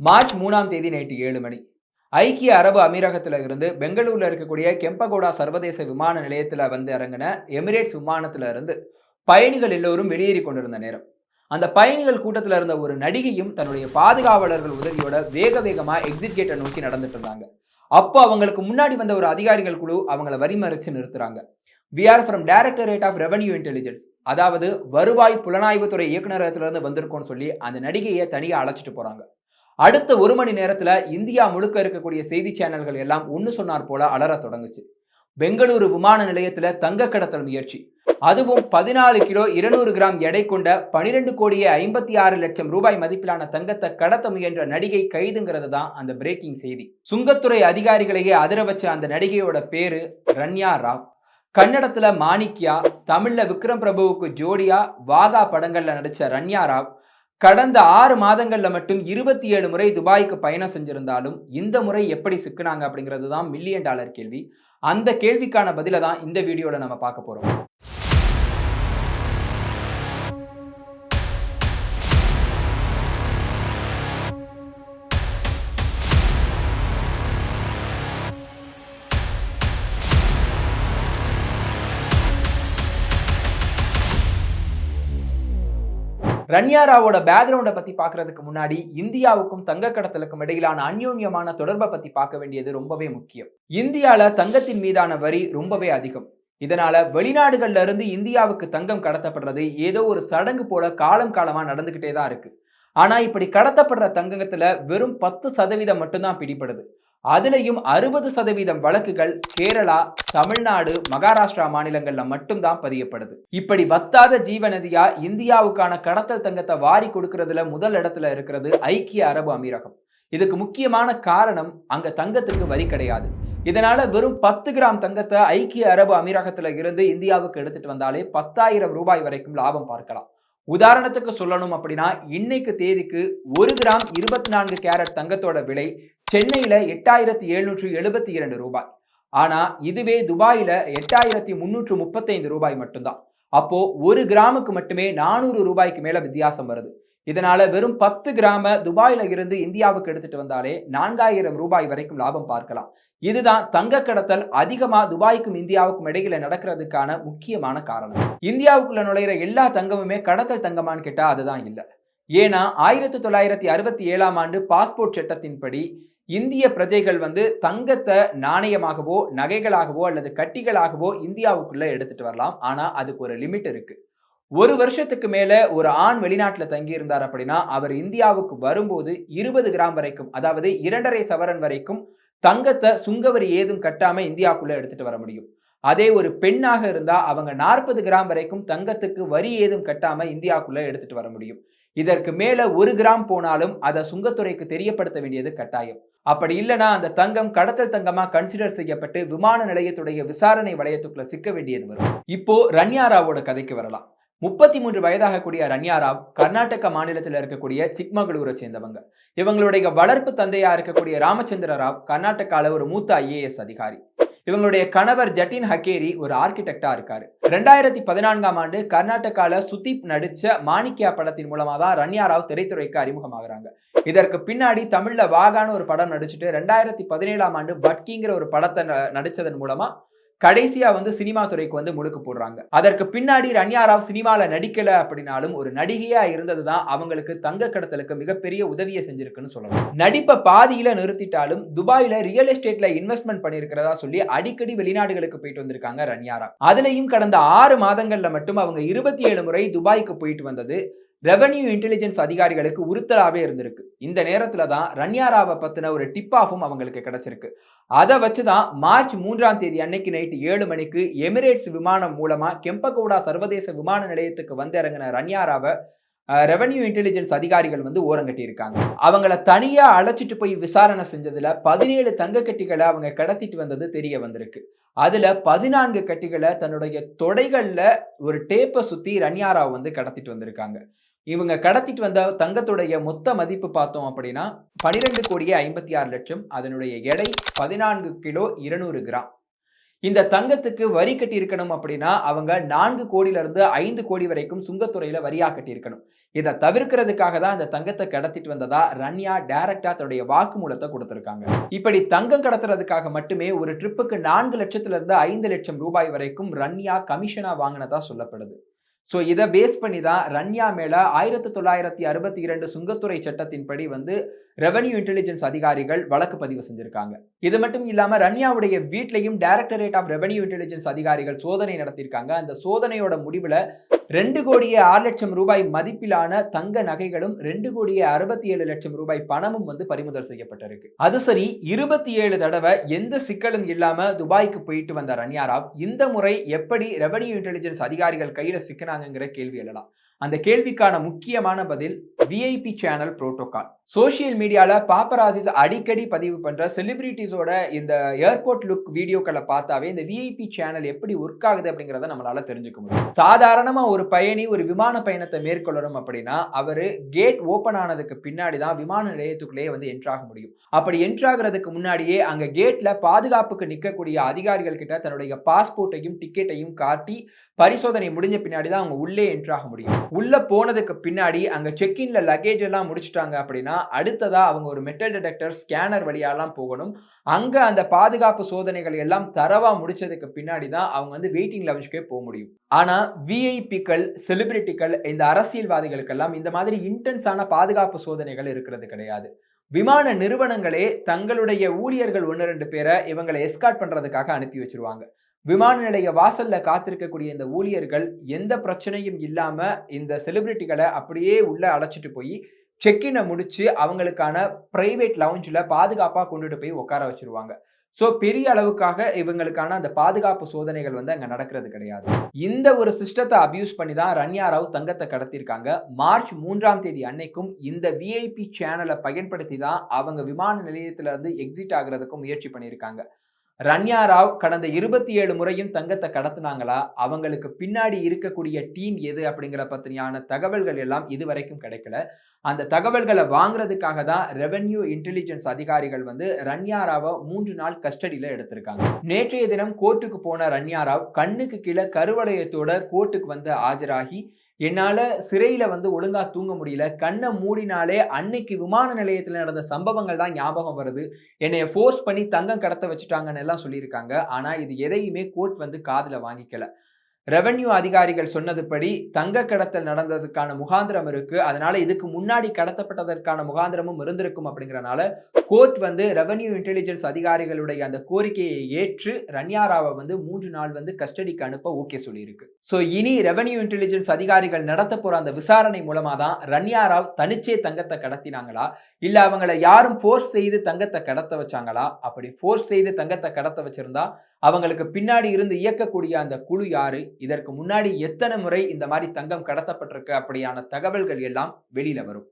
March மூணாம் தேதி night ஏழு மணி. ஐக்கிய அரபு அமீரகத்தில் இருந்து பெங்களூர்ல இருக்கக்கூடிய கெம்பகோடா சர்வதேச விமான நிலையத்தில் வந்து இறங்கின எமிரேட்ஸ் விமானத்துல இருந்து பயணிகள் எல்லோரும் வெளியேறி கொண்டிருந்த நேரம். அந்த பயணிகள் கூட்டத்தில் இருந்த ஒரு நடிகையும் தன்னுடைய பாதுகாவலர்கள் உதவியோட வேக வேகமா எக்ஸிட் கேட்டை நோக்கி நடந்துட்டு இருந்தாங்க. அப்போ அவங்களுக்கு முன்னாடி வந்த ஒரு அதிகாரிகள் குழு அவங்களை வரிமறிச்சு நிறுத்துறாங்க. We are from directorate of revenue intelligence அதாவது வருவாய் புலனாய்வுத்துறை இயக்குநரகத்திலிருந்து வந்திருக்கோம்னு சொல்லி அந்த நடிகையை தனியாக அழைச்சிட்டு போறாங்க. அடுத்த ஒரு மணி நேரத்துல இந்தியா முழுக்க இருக்கக்கூடிய செய்தி சேனல்கள் எல்லாம் ஒன்று சொன்னார் போல அலற தொடங்குச்சு. பெங்களூரு விமான நிலையத்துல தங்க கடத்தல் முயற்சி. அதுவும் பதினாலு கிலோ இருநூறு கிராம் எடை கொண்ட பனிரெண்டு கோடியே ஐம்பத்தி ஆறு லட்சம் ரூபாய் மதிப்பிலான தங்கத்தை கடத்த முயன்ற நடிகை கைதுங்கிறது தான் அந்த பிரேக்கிங் செய்தி. சுங்கத்துறை அதிகாரிகளையே அதிர வச்ச அந்த நடிகையோட பேரு ரன்யா ராவ். கன்னடத்துல மாணிக்யா தமிழ்ல விக்ரம் பிரபுவுக்கு ஜோடியா வாகா படங்கள்ல நடிச்ச ரன்யா ராவ். கடந்த ஆறு மாதங்களில் மட்டும் இருபத்தி ஏழு முறை துபாய்க்கு பயணம் செஞ்சிருந்தாலும் இந்த முறை எப்படி சிக்கினாங்க அப்படிங்கிறது தான் மில்லியன் டாலர் கேள்வி. அந்த கேள்விக்கான பதிலை தான் இந்த வீடியோவில் நம்ம பார்க்க போகிறோம் ரன்யா ராவோட பேக்ரவுண்டை பத்தி பாக்குறதுக்கு முன்னாடி இந்தியாவுக்கும் தங்க கடத்தலுக்கும் இடையிலான அந்யோன்யமான தொடர்பை பத்தி பார்க்க வேண்டியது ரொம்பவே முக்கியம். இந்தியால தங்கத்தின் மீதான வரி ரொம்பவே அதிகம். இதனால வெளிநாடுகள்ல இருந்து இந்தியாவுக்கு தங்கம் கடத்தப்படுறது ஏதோ ஒரு சடங்கு போல காலம் காலமா நடந்துகிட்டே தான் இருக்கு. ஆனா இப்படி கடத்தப்படுற தங்கத்துல வெறும் பத்து சதவீதம் மட்டும்தான் பிடிபடுது. அதுலயும் அறுபது சதவீதம் வழக்குகள் கேரளா தமிழ்நாடு மகாராஷ்டிரா மாநிலங்கள்ல மட்டும்தான் பதியப்படுது. இப்படி வத்தாத ஜீவநதியா இந்தியாவுக்கான கடத்தல் தங்கத்தை வாரி கொடுக்கறதுல முதல் இடத்துல இருக்கிறது ஐக்கிய அரபு அமீரகம். இதுக்கு முக்கியமான காரணம் அங்க தங்கத்துக்கு வரி கிடையாது. இதனால வெறும் பத்து கிராம் தங்கத்தை ஐக்கிய அரபு அமீரகத்துல இருந்து இந்தியாவுக்கு எடுத்துட்டு வந்தாலே பத்தாயிரம் ரூபாய் வரைக்கும் லாபம் பார்க்கலாம். உதாரணத்துக்கு சொல்லணும் அப்படின்னா இன்னைக்கு தேதிக்கு ஒரு கிராம் இருபத்தி நான்கு கேரட் தங்கத்தோட விலை சென்னையில எட்டாயிரத்தி எழுநூற்று எழுபத்தி இரண்டு ரூபாய். ஆனா இதுவே துபாயில எட்டாயிரத்தி முன்னூற்று முப்பத்தைந்து ரூபாய் மட்டும்தான். அப்போ ஒரு கிராமுக்கு மட்டுமே நானூறு ரூபாய்க்கு மேல வித்தியாசம் வருது. இதனால வெறும் பத்து கிராம துபாயில இருந்து இந்தியாவுக்கு எடுத்துட்டு வந்தாலே நான்காயிரம் ரூபாய் வரைக்கும் லாபம் பார்க்கலாம். இதுதான் தங்க கடத்தல் அதிகமா துபாய்க்கும் இந்தியாவுக்கும் இடையில நடக்கிறதுக்கான முக்கியமான காரணம். இந்தியாவுக்குள்ள நுழையிற எல்லா தங்கமுமே கடத்தல் தங்கமான்னு கேட்டா அதுதான் இல்லை. ஏன்னா ஆயிரத்தி தொள்ளாயிரத்தி அறுபத்தி ஏழாம் ஆண்டு பாஸ்போர்ட் சட்டத்தின்படி இந்திய பிரஜைகள் வந்து தங்கத்தை நாணயமாகவோ நகைகளாகவோ அல்லது கட்டிகளாகவோ இந்தியாவுக்குள்ள எடுத்துட்டு வரலாம். ஆனா அதுக்கு ஒரு லிமிட் இருக்கு. ஒரு வருஷத்துக்கு மேல ஒரு ஆண் வெளிநாட்டுல தங்கி இருந்தார் அப்படின்னா அவர் இந்தியாவுக்கு வரும்போது இருபது கிராம் வரைக்கும் அதாவது இரண்டரை சவரன் வரைக்கும் தங்கத்தை சுங்கவரி ஏதும் கட்டாம இந்தியாவுக்குள்ள எடுத்துட்டு வர முடியும். அதே ஒரு பெண்ணாக இருந்தா அவங்க நாற்பது கிராம் வரைக்கும் தங்கத்துக்கு வரி ஏதும் கட்டாம இந்தியாவுக்குள்ள எடுத்துட்டு வர முடியும். இதற்கு மேல ஒரு கிராம் போனாலும் அதை சுங்கத்துறைக்கு தெரியப்படுத்த வேண்டியது கட்டாயம். அப்படி இல்லைன்னா அந்த தங்கம் கடத்தல் தங்கமா கன்சிடர் செய்யப்பட்டு விமான நிலையத்துடைய விசாரணை வளையத்துக்குள்ள சிக்க வேண்டியது வரும். இப்போ ரன்யாராவோட கதைக்கு வரலாம். முப்பத்தி மூன்று வயதாகக்கூடிய ரன்யாராவ் கர்நாடக மாநிலத்தில் இருக்கக்கூடிய சிக்மகளூரை சேர்ந்தவங்க. இவங்களுடைய வளர்ப்பு தந்தையா இருக்கக்கூடிய ராமச்சந்திர ராவ் கர்நாடகால ஒரு மூத்த ஐஏஎஸ் அதிகாரி. இவங்களுடைய கணவர் ஜட்டின் ஹக்கேரி ஒரு ஆர்கிடெக்டா இருக்காரு. ரெண்டாயிரத்தி பதினான்காம் ஆண்டு கர்நாடகால சுதீப் நடிச்ச மாணிக்கியா படத்தின் மூலமா தான் ரன்யா ராவ் திரைத்துறைக்கு அறிமுகமாகறாங்க. இதற்கு பின்னாடி தமிழ்ல வாகான ஒரு படம் நடிச்சுட்டு ரெண்டாயிரத்தி பதினேழாம் ஆண்டு பட்கிங்கிற ஒரு படத்தை நடிச்சதன் மூலமா கடைசியா வந்து சினிமா துறைக்கு வந்து முடுக்கு போடுறாங்க. அதற்கு பின்னாடி ரன்யா ராவ் சினிமால நடிக்கல அப்படின்னாலும் ஒரு நடிகையா இருந்ததுதான் அவங்களுக்கு தங்க கடத்தலுக்கு மிகப்பெரிய உதவியை செஞ்சிருக்குன்னு சொல்லலாம். நடிப்பை பாதியில நிறுத்திட்டாலும் துபாயில ரியல் எஸ்டேட்ல இன்வெஸ்ட்மெண்ட் பண்ணிருக்கிறதா சொல்லி அடிக்கடி வெளிநாடுகளுக்கு போயிட்டு வந்திருக்காங்க ரன்யா ராவ். அதுலயும் கடந்த ஆறு மாதங்கள்ல மட்டும் அவங்க இருபத்தி ஏழு முறை துபாய்க்கு போயிட்டு வந்தது. ரெவன்யூ இன்டெலிஜென்ஸ் அதிகாரிகளுக்கு உறுத்தலாவே இருந்திருக்கு. இந்த நேரத்துல தான் ரன்யாராவை பத்தின ஒரு டிப் ஆஃபும் அவங்களுக்கு கிடைச்சிருக்கு. அதை வச்சுதான் மார்ச் மூன்றாம் தேதி அன்னைக்கு நைட்டு ஏழு மணிக்கு எமிரேட்ஸ் விமானம் மூலமா கெம்பகோடா சர்வதேச விமான நிலையத்துக்கு வந்து இறங்கின ரன்யாராவை ரெவன்யூ இன்டெலிஜென்ஸ் அதிகாரிகள் வந்து ஓரங்கட்டியிருக்காங்க அவங்கள தனியா அழைச்சிட்டு போய் விசாரணை செஞ்சதுல பதினேழு தங்க கட்டிகளை அவங்க கடத்திட்டு வந்தது தெரிய வந்திருக்கு. அதுல பதினான்கு கட்டிகளை தன்னுடைய தொடைகள்ல ஒரு டேப்பை சுத்தி ரன்யாராவை வந்து கடத்திட்டு வந்திருக்காங்க. இவங்க கடத்திட்டு வந்த தங்கத்துடைய மொத்த மதிப்பு பார்த்தோம் அப்படின்னா பனிரெண்டு கோடியே ஐம்பத்தி ஆறு லட்சம் அதனுடைய எடை பதினான்கு கிலோ இருநூறு கிராம். இந்த தங்கத்துக்கு வரி கட்டி இருக்கணும் அப்படின்னா அவங்க நான்கு கோடியில இருந்து ஐந்து கோடி வரைக்கும் சுங்கத்துறையில வரியா கட்டியிருக்கணும். இதை தவிர்க்கிறதுக்காக தான் இந்த தங்கத்தை கடத்திட்டு வந்ததா ரன்யா டைரக்டா தன்னுடைய வாக்குமூலத்தை கொடுத்திருக்காங்க. இப்படி தங்கம் கடத்துறதுக்காக மட்டுமே ஒரு ட்ரிப்புக்கு நான்கு லட்சத்துல இருந்து ஐந்து லட்சம் ரூபாய் வரைக்கும் ரன்யா கமிஷனா வாங்கினதா சொல்லப்படுது. ஸோ இதை பேஸ் பண்ணி தான் ரன்யா மேலே ஆயிரத்தி தொள்ளாயிரத்தி அறுபத்தி இரண்டு சுங்கத்துறை சட்டத்தின்படி வந்து ரெவன்யூ இன்டெலிஜென்ஸ் அதிகாரிகள் வழக்கு பதிவு செஞ்சிருக்காங்க. இது மட்டும் இல்லாமல் ரன்யாவுடைய வீட்லையும் டைரக்டரேட் ஆஃப் ரெவன்யூ இன்டெலிஜென்ஸ் அதிகாரிகள் சோதனை நடத்தியிருக்காங்க அந்த சோதனையோட முடிவில் ரெண்டு கோடியே ஆறு லட்சம் ரூபாய் மதிப்பிலான தங்க நகைகளும் ரெண்டு கோடியே அறுபத்தி ஏழு லட்சம் ரூபாய் பணமும் வந்து பறிமுதல் செய்யப்பட்டிருக்கு. அது சரி இருபத்தி ஏழு தடவை எந்த சிக்கலும் இல்லாம துபாய்க்கு போயிட்டு வந்த ரன்யாராவ் இந்த முறை எப்படி ரெவன்யூ இன்டெலிஜென்ஸ் அதிகாரிகள் கையில சிக்கினாங்கிற கேள்வி எழலாம். அந்த கேள்விக்கான முக்கியமான பதில் விஐபி சேனல் புரோட்டோகால் சோஷியல் மீடியாவில் பாப்பராசிஸ் அடிக்கடி பதிவு பண்ணுற செலிபிரிட்டிஸோட இந்த ஏர்போர்ட் லுக் வீடியோக்களை பார்த்தாவே இந்த விஐபி சேனல் எப்படி ஒர்க் ஆகுது அப்படிங்கிறத நம்மளால தெரிஞ்சுக்க முடியும். சாதாரணமாக ஒரு பயணி ஒரு விமான பயணத்தை மேற்கொள்ளணும் அப்படின்னா அவர் கேட் ஓப்பன் ஆனதுக்கு பின்னாடி தான் விமான நிலையத்துக்குள்ளேயே வந்து என்ட்ராக முடியும். அப்படி என்ட்ராகிறதுக்கு முன்னாடியே அங்கே கேட்டில் பாதுகாப்புக்கு நிற்கக்கூடிய அதிகாரிகள் கிட்ட தன்னுடைய பாஸ்போர்ட்டையும் டிக்கெட்டையும் காட்டி பரிசோதனை முடிஞ்ச பின்னாடி தான் அவங்க உள்ளே என்ட்ராக முடியும். உள்ளே போனதுக்கு பின்னாடி அங்கே அங்க செக்இன்ல லக்கேஜ் எல்லாம் முடிச்சிட்டாங்க அப்படின்னா அடுத்ததா அவங்க ஒரு மெட்டல் டிடெக்டர் ஸ்கேனர் வழியாலாம் போகணும். அங்க அந்த பாதுகாப்பு சோதனைகள் எல்லாம் தரவா முடிச்சதுக்கு பின்னாடி தான் அவங்க வந்து வெயிட்டிங் லவுஞ்சுக்கே போக முடியும். ஆனா விஐபிக்கள் செலிபிரிட்டிகள் இந்த அரசியல்வாதிகளுக்கெல்லாம் இந்த மாதிரி இன்டென்ஸான பாதுகாப்பு சோதனைகள் இருக்கிறது கிடையாது. விமான நிறுவனங்களே தங்களுடைய ஊழியர்கள் ஒன்று ரெண்டு பேரை இவங்களை எஸ்கார்ட் பண்றதுக்காக அனுப்பி வச்சிருவாங்க. விமான நிலைய வாசல்ல காத்திருக்கக்கூடிய இந்த ஊழியர்கள் எந்த பிரச்சனையும் இல்லாம இந்த செலிபிரிட்டிகளை அப்படியே உள்ள அழைச்சிட்டு போய் செக்கினை முடிச்சு அவங்களுக்கான பிரைவேட் லவுஞ்சில் பாதுகாப்பாக கொண்டுட்டு போய் உட்கார வச்சிருவாங்க. ஸோ பெரிய அளவுக்காக இவங்களுக்கான அந்த பாதுகாப்பு சோதனைகள் வந்து அங்கே நடக்கிறது கிடையாது. இந்த ஒரு சிஸ்டத்தை அபியூஸ் பண்ணி தான் ரன்யா ராவ் தங்கத்தை கடத்தியிருக்காங்க மார்ச் மூன்றாம் தேதி அன்னைக்கும் இந்த விஐபி சேனலை பயன்படுத்தி தான் அவங்க விமான நிலையத்திலிருந்து எக்ஸிட் ஆகிறதுக்கும் முயற்சி பண்ணியிருக்காங்க ரன்யா ராவ் கடந்த இருபத்தி ஏழு முறையும் தங்கத்தை கடத்தினாங்களா? அவங்களுக்கு பின்னாடி இருக்கக்கூடிய டீம் எது அப்படிங்கிற பற்றியான தகவல்கள் எல்லாம் இதுவரைக்கும் கிடைக்கல. அந்த தகவல்களை வாங்குறதுக்காக தான் ரெவென்யூ இன்டெலிஜென்ஸ் அதிகாரிகள் வந்து ரன்யா ராவை மூன்று நாள் கஸ்டடியில் எடுத்திருக்காங்க. நேற்றைய தினம் கோர்ட்டுக்கு போன ரன்யா ராவ் கண்ணுக்கு கீழே கருவளையத்தோட கோர்ட்டுக்கு வந்து ஆஜராகி என்னால் சிறையில் வந்து ஒழுங்காக தூங்க முடியல. கண்ணை மூடினாலே அன்னைக்கு விமான நிலையத்தில் நடந்த சம்பவங்கள் தான் ஞாபகம் வருது. என்னைய ஃபோர்ஸ் பண்ணி தங்கம் கடத்த வச்சுட்டாங்கன்னு எல்லாம் சொல்லியிருக்காங்க. ஆனால் இது எதையுமே கோர்ட் வந்து காதில் வாங்கிக்கல. ரெவன்யூ அதிகாரிகள் சொன்னதுபடி தங்க கடத்தல் நடந்ததுக்கான முகாந்திரம் இருக்கு. அதனால இதுக்கு முன்னாடி கடத்தப்பட்டதற்கான முகாந்திரமும் இருந்திருக்கும் அப்படிங்கிறனால கோர்ட் வந்து ரெவன்யூ இன்டெலிஜென்ஸ் அதிகாரிகளுடைய அந்த கோரிக்கையை ஏற்று ரன்யாராவை வந்து மூன்று நாள் வந்து கஸ்டடிக்கு அனுப்ப ஓகே சொல்லியிருக்கு. ஸோ இனி ரெவன்யூ இன்டெலிஜென்ஸ் அதிகாரிகள் நடத்த போற அந்த விசாரணை மூலமா தான் ரன்யாராவ் தனிச்சே தங்கத்தை கடத்தினாங்களா? இல்ல அவங்களை யாரும் ஃபோர்ஸ் செய்து தங்கத்தை கடத்த வச்சாங்களா? அப்படி ஃபோர்ஸ் செய்து தங்கத்தை கடத்த வச்சிருந்தா அவங்களுக்கு பின்னாடி இருந்து இயக்கக்கூடிய அந்த குழு யாரு? இதற்கு முன்னாடி எத்தனை முறை இந்த மாதிரி தங்கம் கடத்தப்பட்டிருக்கு அப்படியான தகவல்கள் எல்லாம் வெளியில வரும்.